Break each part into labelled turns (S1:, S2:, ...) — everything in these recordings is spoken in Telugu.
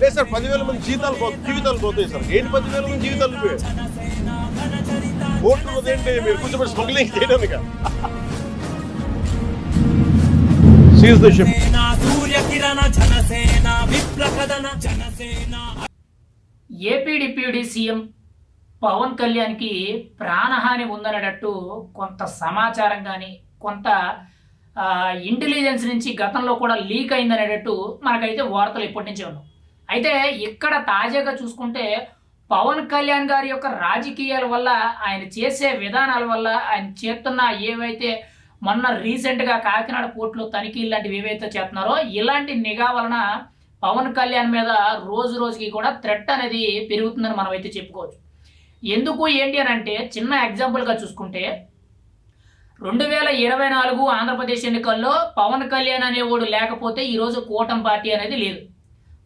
S1: లేదు సార్ పదివేల మంది జీతాలు పో జీవితాలు పోతాయి సార్. ఏంటి పదివేల మంది జీవితాలు కోర్టు ఏంటి? మీరు కూర్చోబెట్టి స్మగ్లింగ్ చేయడానికి seize the ship
S2: AP deputy CM Pawan కళ్యాణ్కి ప్రాణహాని ఉందనేటట్టు కొంత సమాచారం కానీ కొంత ఇంటెలిజెన్స్ నుంచి గతంలో కూడా లీక్ అయిందనేటట్టు మనకైతే వార్తలు ఇప్పటి నుంచే ఉన్నాం అయితే ఇక్కడ తాజాగా చూసుకుంటే పవన్ కళ్యాణ్ గారి యొక్క రాజకీయాల వల్ల ఆయన చేసే విధానాల వల్ల ఆయన చేస్తున్న ఏవైతే మొన్న రీసెంట్గా కాకినాడ పోర్టులో తనిఖీలు లాంటివి ఏవైతే చేస్తున్నారో ఇలాంటి నిఘా వలన పవన్ కళ్యాణ్ మీద రోజు రోజుకి కూడా థ్రెట్ అనేది పెరుగుతుందని మనం అయితే చెప్పుకోవచ్చు. ఎందుకు ఏంటి అని అంటే చిన్న ఎగ్జాంపుల్గా చూసుకుంటే రెండు వేల ఇరవై నాలుగు ఆంధ్రప్రదేశ్ ఎన్నికల్లో పవన్ కళ్యాణ్ అనేవాడు లేకపోతే ఈరోజు కూటమి పార్టీ అనేది లేదు.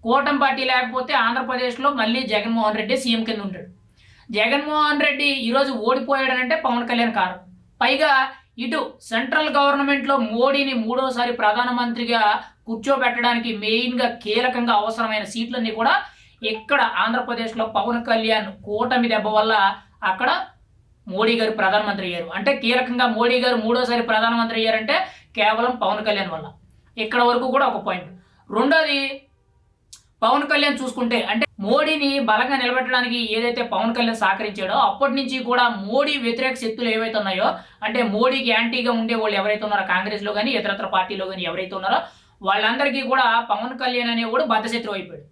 S2: కూటమి పార్టీ లేకపోతే ఆంధ్రప్రదేశ్లో మళ్ళీ జగన్మోహన్ రెడ్డి సీఎం కింద ఉంటాడు. జగన్మోహన్ రెడ్డి ఈరోజు ఓడిపోయాడనంటే పవన్ కళ్యాణ్ కారణం పైగా ఇటు సెంట్రల్ గవర్నమెంట్లో మోడీని మూడోసారి ప్రధానమంత్రిగా కూర్చోబెట్టడానికి మెయిన్గా కీలకంగా అవసరమైన సీట్లన్నీ కూడా ఇక్కడ ఆంధ్రప్రదేశ్లో పవన్ కళ్యాణ్ కూటమి దెబ్బ వల్ల అక్కడ మోడీ గారు ప్రధానమంత్రి అయ్యారు. అంటే కీలకంగా మోడీ గారు మూడోసారి ప్రధానమంత్రి అయ్యారంటే కేవలం పవన్ కళ్యాణ్ వల్ల. ఇక్కడ వరకు కూడా ఒక పాయింట్ రెండోది పవన్ కళ్యాణ్ చూసుకుంటే అంటే మోడీని బలంగా నిలబెట్టడానికి ఏదైతే పవన్ కళ్యాణ్ సహకరించాడో అప్పటి నుంచి కూడా మోడీ వ్యతిరేక శక్తులు ఏవైతే ఉన్నాయో అంటే మోడీకి యాంటీగా ఉండే వాళ్ళు ఎవరైతే ఉన్నారో కాంగ్రెస్లో కానీ ఇతరత్ర పార్టీలో కానీ ఎవరైతే ఉన్నారో వాళ్ళందరికీ కూడా పవన్ కళ్యాణ్ అనేవాడు బద్ధశత్రువు అయిపోయాడు.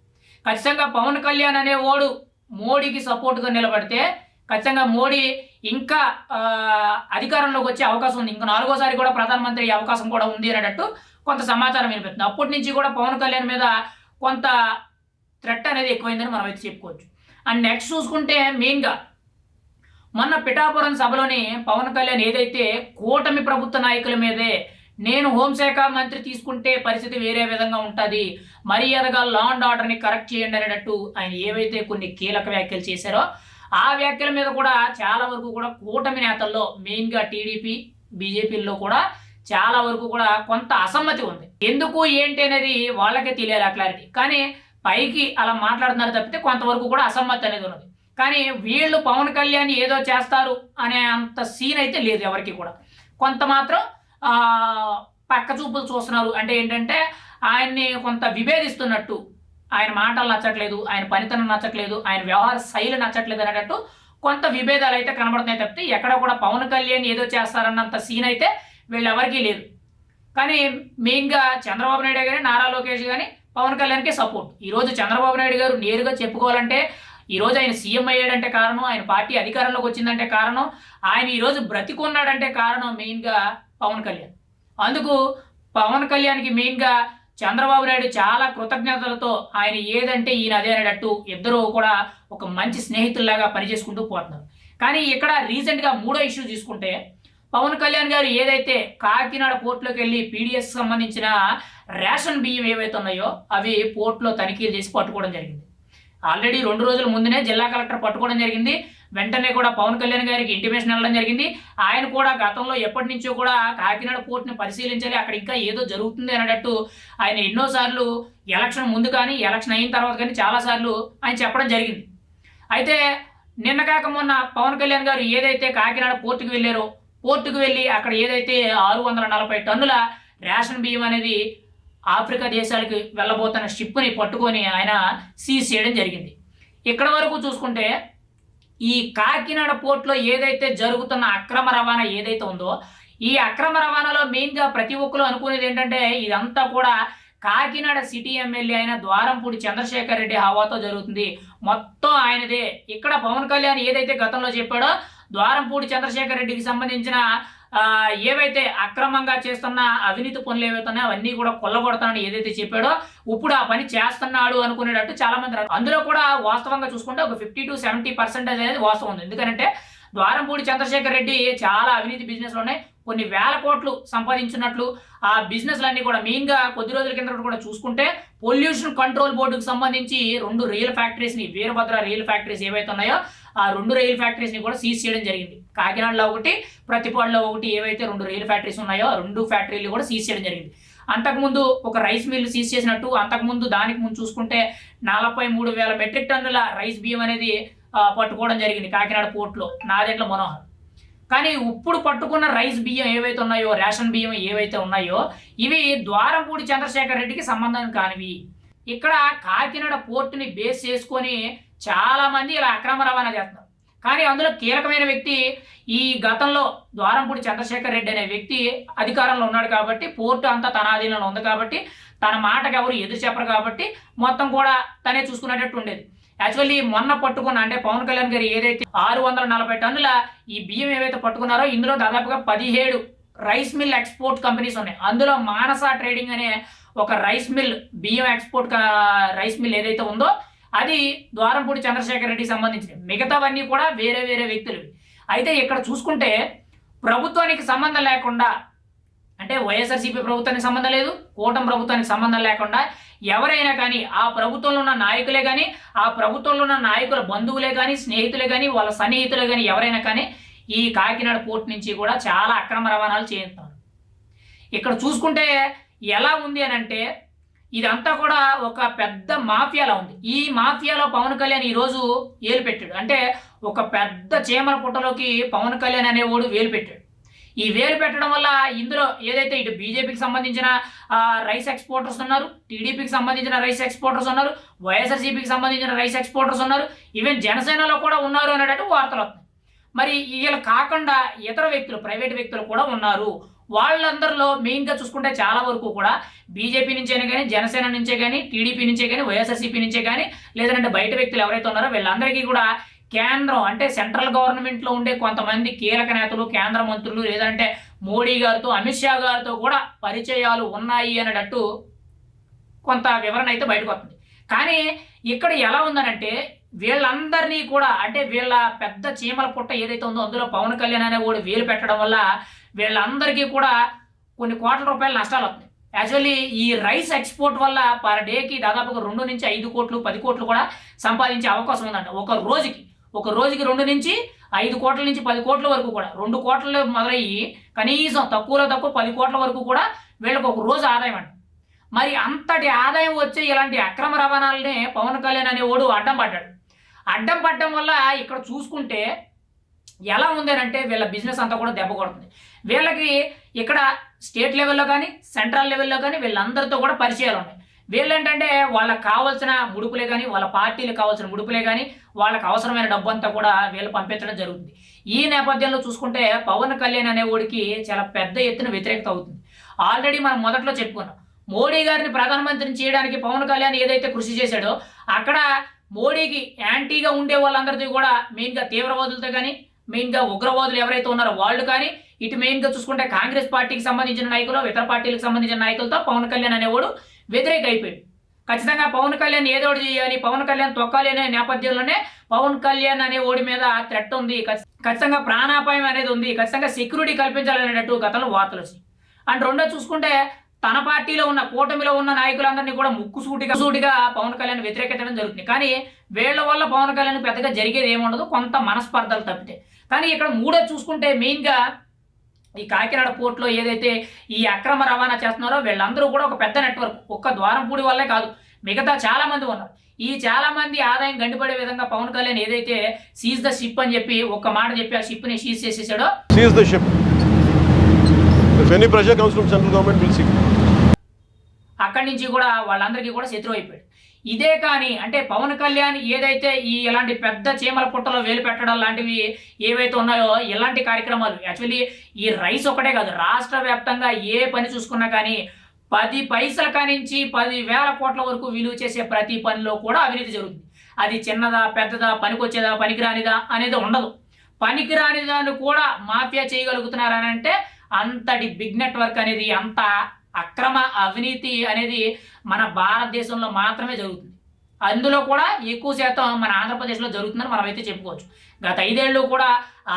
S2: ఖచ్చితంగా పవన్ కళ్యాణ్ అనేవాడు మోడీకి సపోర్ట్గా నిలబడితే ఖచ్చితంగా మోడీ ఇంకా అధికారంలోకి వచ్చే అవకాశం ఉంది. ఇంకా నాలుగోసారి కూడా ప్రధానమంత్రి అవకాశం కూడా ఉంది అనేటట్టు కొంత సమాచారం వినిపిస్తుంది. అప్పటి నుంచి కూడా పవన్ కళ్యాణ్ మీద కొంత థ్రెట్ అనేది ఎక్కువైందని మనం అయితే చెప్పుకోవచ్చు. అండ్ నెక్స్ట్ చూసుకుంటే మెయిన్గా మొన్న పిఠాపురం సభలోని పవన్ కళ్యాణ్ ఏదైతే కూటమి ప్రభుత్వ నాయకుల మీదే నేను హోంశాఖ మంత్రి తీసుకుంటే పరిస్థితి వేరే విధంగా ఉంటుంది మర్యాదగా లా అండ్ ఆర్డర్ని కరెక్ట్ చేయండి అనేటట్టు ఆయన ఏవైతే కొన్ని కీలక వ్యాఖ్యలు చేశారో ఆ వ్యాఖ్యల మీద కూడా చాలా వరకు కూడా కూటమి నేతల్లో మెయిన్గా టీడీపీ బీజేపీల్లో కూడా చాలా వరకు కూడా కొంత అసమ్మతి ఉంది. ఎందుకు ఏంటి అనేది వాళ్ళకే తెలియాలి ఆ క్లారిటీ కానీ పైకి అలా మాట్లాడుతున్నారు తప్పితే కొంతవరకు కూడా అసమ్మతి అనేది ఉన్నది. కానీ వీళ్ళు పవన్ కళ్యాణ్ ఏదో చేస్తారు అనే అంత సీన్ అయితే లేదు ఎవరికి కూడా. కొంత మాత్రం పక్క చూపులు చూస్తున్నారు. అంటే ఏంటంటే ఆయన్ని కొంత విభేదిస్తున్నట్టు ఆయన మాటలు నచ్చట్లేదు ఆయన పనితనం నచ్చట్లేదు ఆయన వ్యవహార శైలి నచ్చట్లేదు అనేటట్టు కొంత విభేదాలు అయితే కనబడుతున్నాయి తప్పితే ఎక్కడ కూడా పవన్ కళ్యాణ్ ఏదో చేస్తారన్నంత సీన్ అయితే వీళ్ళెవరికీ లేదు. కానీ మెయిన్గా చంద్రబాబు నాయుడు కానీ నారా లోకేష్ కానీ పవన్ కళ్యాణ్కే సపోర్ట్. ఈరోజు చంద్రబాబు నాయుడు గారు నేరుగా చెప్పుకోవాలంటే ఈరోజు ఆయన సీఎం అయ్యాడంటే కారణం ఆయన పార్టీ అధికారంలోకి వచ్చిందంటే కారణం ఆయన ఈరోజు బ్రతికున్నాడంటే కారణం మెయిన్గా పవన్ కళ్యాణ్. అందుకు పవన్ కళ్యాణ్కి మెయిన్గా చంద్రబాబు నాయుడు చాలా కృతజ్ఞతలతో ఆయన ఏదంటే ఈయన అదే అనేటట్టు ఇద్దరూ కూడా ఒక మంచి స్నేహితుల్లాగా పనిచేసుకుంటూ పోతున్నారు. కానీ ఇక్కడ రీసెంట్గా మూడో ఇష్యూ తీసుకుంటే పవన్ కళ్యాణ్ గారు ఏదైతే కాకినాడ పోర్టులోకి వెళ్ళి పీడిఎస్ సంబంధించిన రేషన్ బియ్యం ఏవైతే ఉన్నాయో అవి పోర్టులో తనిఖీలు చేసి పట్టుకోవడం జరిగింది. ఆల్రెడీ రెండు రోజుల ముందునే జిల్లా కలెక్టర్ పట్టుకోవడం జరిగింది. వెంటనే కూడా పవన్ కళ్యాణ్ గారికి ఇంటిమేషన్ వెళ్ళడం జరిగింది. ఆయన కూడా గతంలో ఎప్పటి నుంచో కూడా కాకినాడ పోర్టుని పరిశీలించాలి అక్కడ ఇంకా ఏదో జరుగుతుంది అనేటట్టు ఆయన ఎన్నోసార్లు ఎలక్షన్ ముందు కానీ ఎలక్షన్ అయిన తర్వాత కానీ చాలాసార్లు ఆయన చెప్పడం జరిగింది. అయితే నిన్న కాక మొన్న పవన్ కళ్యాణ్ గారు ఏదైతే కాకినాడ పోర్టుకు వెళ్ళారో పోర్టుకు వెళ్ళి అక్కడ ఏదైతే ఆరు వందల నలభై టన్నుల రేషన్ బియ్యం అనేది ఆఫ్రికా దేశాలకు వెళ్ళబోతున్న షిప్ని పట్టుకొని ఆయన సీజ్ చేయడం జరిగింది. ఇక్కడ వరకు చూసుకుంటే ఈ కాకినాడ పోర్ట్లో ఏదైతే జరుగుతున్న అక్రమ రవాణా ఏదైతే ఉందో ఈ అక్రమ రవాణాలో మెయిన్గా ప్రతి ఒక్కరు అనుకునేది ఏంటంటే ఇదంతా కూడా కాకినాడ సిటీ ఎమ్మెల్యే అయిన ద్వారంపూడి చంద్రశేఖర్ రెడ్డి హవాతో జరుగుతుంది. మొత్తం ఆయనదే. ఇక్కడ పవన్ కళ్యాణ్ ఏదైతే గతంలో చెప్పాడో ద్వారంపూడి చంద్రశేఖర్ రెడ్డికి సంబంధించిన ఏవైతే అక్రమంగా చేస్తున్న అవినీతి పనులు ఏవైతున్నాయో అవన్నీ కూడా కొల్లగొడతానని ఏదైతే చెప్పాడో ఇప్పుడు ఆ పని చేస్తున్నాడు అనుకునేటట్టు చాలా మంది అందులో కూడా వాస్తవంగా చూసుకుంటే ఒక ఫిఫ్టీ టు సెవెంటీ పర్సెంటేజ్ అనేది వాస్తవం ఉంది. ఎందుకంటే ద్వారంపూడి చంద్రశేఖర్ రెడ్డి చాలా అవినీతి బిజినెస్లు ఉన్నాయి. కొన్ని వేల కోట్లు సంపాదించినట్లు ఆ బిజినెస్లన్నీ కూడా మెయిన్గా కొద్ది రోజుల కింద కూడా చూసుకుంటే పొల్యూషన్ కంట్రోల్ బోర్డుకు సంబంధించి రెండు రియల్ ఫ్యాక్టరీస్ని వీరభద్ర రియల్ ఫ్యాక్టరీస్ ఏవైతే ఉన్నాయో ఆ రెండు రైల్ ఫ్యాక్టరీస్ని కూడా సీజ్ చేయడం జరిగింది. కాకినాడలో ఒకటి ప్రతిపాడులో ఒకటి ఏవైతే రెండు రైల్ ఫ్యాక్టరీస్ ఉన్నాయో ఆ రెండు ఫ్యాక్టరీలు కూడా సీజ్ చేయడం జరిగింది. అంతకుముందు ఒక రైస్ మిల్ సీజ్ చేసినట్టు అంతకుముందు దానికి ముందు చూసుకుంటే నలభై మూడు వేల మెట్రిక్ టన్నుల రైస్ బియ్యం అనేది పట్టుకోవడం జరిగింది కాకినాడ పోర్టులో నాదెండ్ల మనోహర్. కానీ ఇప్పుడు పట్టుకున్న రైస్ బియ్యం ఏవైతే ఉన్నాయో రేషన్ బియ్యం ఏవైతే ఉన్నాయో ఇవి ద్వారంపూడి చంద్రశేఖర్ రెడ్డికి సంబంధం కానివి. ఇక్కడ కాకినాడ పోర్టుని బేస్ చేసుకొని చాలా మంది ఇలా అక్రమ రవాణా చేస్తున్నారు. కానీ అందులో కీలకమైన వ్యక్తి ఈ గతంలో ద్వారంపూడి చంద్రశేఖర్ రెడ్డి అనే వ్యక్తి అధికారంలో ఉన్నాడు కాబట్టి పోర్టు అంతా తన ఆధీనంలో ఉంది కాబట్టి తన మాటకు ఎవరు ఎదురు చెప్పరు కాబట్టి మొత్తం కూడా తనే చూసుకునేటట్టు ఉండేది. యాక్చువల్లీ మొన్న పట్టుకున్న అంటే పవన్ కళ్యాణ్ గారు ఏదైతే ఆరు వందల నలభై టన్నుల ఈ బియ్యం ఏవైతే పట్టుకున్నారో ఇందులో దాదాపుగా పదిహేడు రైస్ మిల్ ఎక్స్పోర్ట్ కంపెనీస్ ఉన్నాయి. అందులో మానస ట్రేడింగ్ అనే ఒక రైస్ మిల్ బియ్యం ఎక్స్పోర్ట్ రైస్ మిల్ ఏదైతే ఉందో అది ద్వారంపూడి చంద్రశేఖర్ రెడ్డికి సంబంధించినవి మిగతావన్నీ కూడా వేరే వేరే వ్యక్తులు. అయితే ఇక్కడ చూసుకుంటే ప్రభుత్వానికి సంబంధం లేకుండా అంటే వైఎస్ఆర్సీపీ ప్రభుత్వానికి సంబంధం లేదు కూటమి ప్రభుత్వానికి సంబంధం లేకుండా ఎవరైనా కానీ ఆ ప్రభుత్వంలో ఉన్న నాయకులే కానీ ఆ ప్రభుత్వంలో ఉన్న నాయకుల బంధువులే కానీ స్నేహితులే కానీ వాళ్ళ సన్నిహితులే కానీ ఎవరైనా కానీ ఈ కాకినాడ పోర్ట్ నుంచి కూడా చాలా అక్రమ రవాణాలు చేస్తున్నారు ఇక్కడ చూసుకుంటే ఎలా ఉంది అని అంటే ఇదంతా కూడా ఒక పెద్ద మాఫియాలా ఉంది. ఈ మాఫియాలో పవన్ కళ్యాణ్ ఈరోజు ఏలు పెట్టాడు. అంటే ఒక పెద్ద చీమల పుట్టలోకి పవన్ కళ్యాణ్ అనేవాడు వేలు పెట్టాడు. ఈ వేలు పెట్టడం వల్ల ఇందులో ఏదైతే ఇటు బీజేపీకి సంబంధించిన రైస్ ఎక్స్పోర్టర్స్ ఉన్నారు టీడీపీకి సంబంధించిన రైస్ ఎక్స్పోర్టర్స్ ఉన్నారు వైఎస్ఆర్సీపీకి సంబంధించిన రైస్ ఎక్స్పోర్టర్స్ ఉన్నారు ఈవెన్ జనసేనలో కూడా ఉన్నారు అనేటట్టు వార్తలు వస్తున్నాయి. మరి వీళ్ళు కాకుండా ఇతర వ్యక్తులు ప్రైవేట్ వ్యక్తులు కూడా ఉన్నారు. వాళ్ళందరిలో మెయిన్గా చూసుకుంటే చాలా వరకు కూడా బీజేపీ నుంచే కానీ జనసేన నుంచే కానీ టీడీపీ నుంచే కానీ వైఎస్ఆర్సీపీ నుంచే కానీ లేదంటే బయట వ్యక్తులు ఎవరైతే ఉన్నారో వీళ్ళందరికీ కూడా కేంద్రం అంటే సెంట్రల్ గవర్నమెంట్లో ఉండే కొంతమంది కీలక నేతలు కేంద్ర మంత్రులు లేదంటే మోడీ గారితో అమిత్ షా గారితో కూడా పరిచయాలు ఉన్నాయి అనేటట్టు కొంత వివరణ అయితే బయటకు వస్తుంది. కానీ ఇక్కడ ఎలా ఉందనంటే వీళ్ళందరినీ కూడా అంటే వీళ్ళ పెద్ద చీమల పుట్ట ఏదైతే ఉందో అందులో పవన్ కళ్యాణ్ అనే వాడు వేలు పెట్టడం వల్ల వీళ్ళందరికీ కూడా కొన్ని కోట్ల రూపాయల నష్టాలు వస్తున్నాయి. యాక్చువల్లీ ఈ రైస్ ఎక్స్పోర్ట్ వల్ల పర్ డేకి దాదాపుగా రెండు నుంచి ఐదు కోట్లు పది కోట్లు కూడా సంపాదించే అవకాశం ఉందంట. ఒక రోజుకి ఒక రోజుకి రెండు నుంచి ఐదు కోట్ల నుంచి పది కోట్ల వరకు కూడా రెండు కోట్ల మొదలయ్యి కనీసం తక్కువలో తక్కువ పది కోట్ల వరకు కూడా వీళ్ళకి ఒక రోజు ఆదాయం అంట. మరి అంతటి ఆదాయం వచ్చే ఇలాంటి అక్రమ రవాణాలనే పవన్ కళ్యాణ్ అనే ఓడు అడ్డం పడ్డాడు. అడ్డం పడ్డం వల్ల ఇక్కడ చూసుకుంటే ఎలా ఉంది అంటే వీళ్ళ బిజినెస్ అంతా కూడా దెబ్బ కొడుతుంది. వీళ్ళకి ఇక్కడ స్టేట్ లెవెల్లో కానీ సెంట్రల్ లెవెల్లో కానీ వీళ్ళందరితో కూడా పరిచయాలు ఉన్నాయి. వీళ్ళు ఏంటంటే వాళ్ళకి కావాల్సిన ముడుపులే కానీ వాళ్ళ పార్టీలకు కావాల్సిన ముడుపులే కానీ వాళ్ళకి అవసరమైన డబ్బు అంతా కూడా వీళ్ళు పంపించడం జరుగుతుంది. ఈ నేపథ్యంలో చూసుకుంటే పవన్ కళ్యాణ్ అనేవాడికి చాలా పెద్ద ఎత్తున వ్యతిరేకత అవుతుంది. ఆల్రెడీ మనం మొదట్లో చెప్పుకున్నాం. మోడీ గారిని ప్రధానమంత్రిని చేయడానికి పవన్ కళ్యాణ్ ఏదైతే కృషి చేశాడో అక్కడ మోడీకి యాంటీగా ఉండే వాళ్ళందరితో కూడా మెయిన్గా తీవ్రవాదులతో కానీ మెయిన్గా ఉగ్రవాదులు ఎవరైతే ఉన్నారో వాళ్ళు కానీ ఇటు మెయిన్గా చూసుకుంటే కాంగ్రెస్ పార్టీకి సంబంధించిన నాయకులు ఇతర పార్టీలకు సంబంధించిన నాయకులతో పవన్ కళ్యాణ్ అనేవాడు వ్యతిరేక అయిపోయాడు ఖచ్చితంగా పవన్ కళ్యాణ్ ఏదో చేయాలి పవన్ కళ్యాణ్ తొక్కాలి అనే నేపథ్యంలోనే పవన్ కళ్యాణ్ అనే ఓడి మీద థ్రెట్ ఉంది. ఖచ్చితంగా ప్రాణాపాయం అనేది ఉంది. ఖచ్చితంగా సెక్యూరిటీ కల్పించాలనేటట్టు గతంలో వార్తలు వచ్చాయి. అండ్ రెండో చూసుకుంటే తన పార్టీలో ఉన్న కూటమిలో ఉన్న నాయకులందరినీ కూడా ముక్కుసూటిగా సూటిగా పవన్ కళ్యాణ్ వ్యతిరేకించడం జరుగుతుంది. కానీ వీళ్ళ వల్ల పవన్ కళ్యాణ్ పెద్దగా జరిగేది ఏముండదు కొంత మనస్పర్ధలు తప్పితే. కానీ ఇక్కడ మూడో చూసుకుంటే మెయిన్గా ఈ కాకినాడ పోర్ట్లో ఏదైతే ఈ అక్రమ రవాణా చేస్తున్నారో వీళ్ళందరూ కూడా ఒక పెద్ద నెట్వర్క్ ఒక్క ద్వారంపూడి వల్లే కాదు మిగతా చాలా మంది ఉన్నారు. ఈ చాలా మంది ఆదాయం గండిపడే విధంగా పవన్ కళ్యాణ్ ఏదైతే సీజ్ ద షిప్ అని చెప్పి ఒక్క మాట చెప్పి ఆ షిప్ని seize చేసేసాడో
S1: seize the ship any pressure comes from central government will see
S2: అక్కడి నుంచి కూడా వాళ్ళందరికీ కూడా శత్రువు అయిపోయాడు. ఇదే కానీ అంటే పవన్ కళ్యాణ్ ఏదైతే ఈ ఇలాంటి పెద్ద చీమల పుట్టలో వేలు పెట్టడం లాంటివి ఏవైతే ఉన్నాయో ఇలాంటి కార్యక్రమాలు యాక్చువల్లీ ఈ రైస్ ఒకటే కాదు రాష్ట్ర వ్యాప్తంగా ఏ పని చూసుకున్నా కానీ పది పైసల కానించి పది వేల కోట్ల వరకు విలువ చేసే ప్రతి పనిలో కూడా అవినీతి జరుగుతుంది. అది చిన్నదా పెద్దదా పనికొచ్చేదా పనికిరానిదా అనేది ఉండదు. పనికిరాని దాన్ని కూడా మాఫియా చేయగలుగుతున్నారని అంటే అంతటి బిగ్ నెట్వర్క్ అనేది అంత అక్రమ అవినీతి అనేది మన భారతదేశంలో మాత్రమే జరుగుతుంది. అందులో కూడా ఎక్కువ శాతం మన ఆంధ్రప్రదేశ్లో జరుగుతుందని మనం అయితే చెప్పుకోవచ్చు. గత ఐదేళ్ళు కూడా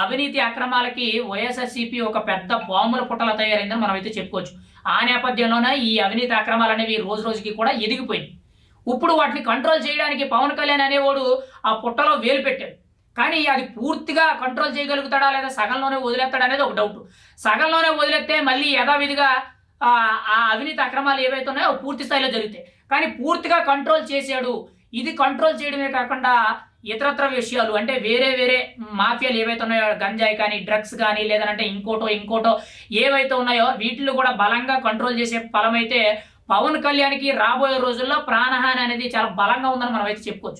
S2: అవినీతి అక్రమాలకి వైఎస్ఆర్సీపీ ఒక పెద్ద బాంబుల పుట్టల తయారైందని మనం అయితే చెప్పుకోవచ్చు. ఆ నేపథ్యంలోనే ఈ అవినీతి అక్రమాలు అనేవి రోజు రోజుకి కూడా ఎదిగిపోయింది. ఇప్పుడు వాటిని కంట్రోల్ చేయడానికి పవన్ కళ్యాణ్ అనేవాడు ఆ పుట్టలో వేలు పెట్టాడు. కానీ అది పూర్తిగా కంట్రోల్ చేయగలుగుతాడా లేదా సగంలోనే వదిలేస్తాడా అనేది ఒక డౌట్ సగంలోనే వదిలేస్తే మళ్ళీ యథావిధిగా ఆ అవినీతి అక్రమాలు ఏవైతే ఉన్నాయో పూర్తి స్థాయిలో జరుగుతాయి. కానీ పూర్తిగా కంట్రోల్ చేశాడు. ఇది కంట్రోల్ చేయడమే కాకుండా ఇతరత్ర విషయాలు అంటే వేరే వేరే మాఫియాలు ఏవైతే ఉన్నాయో గంజాయి కానీ డ్రగ్స్ కానీ లేదంటే ఇంకోటో ఇంకోటో ఏవైతే ఉన్నాయో వీటిని కూడా బలంగా కంట్రోల్ చేసే ఫలమైతే పవన్ కళ్యాణ్కి రాబోయే రోజుల్లో ప్రాణహాని అనేది చాలా బలంగా ఉందని మనం అయితే చెప్పుకోవచ్చు.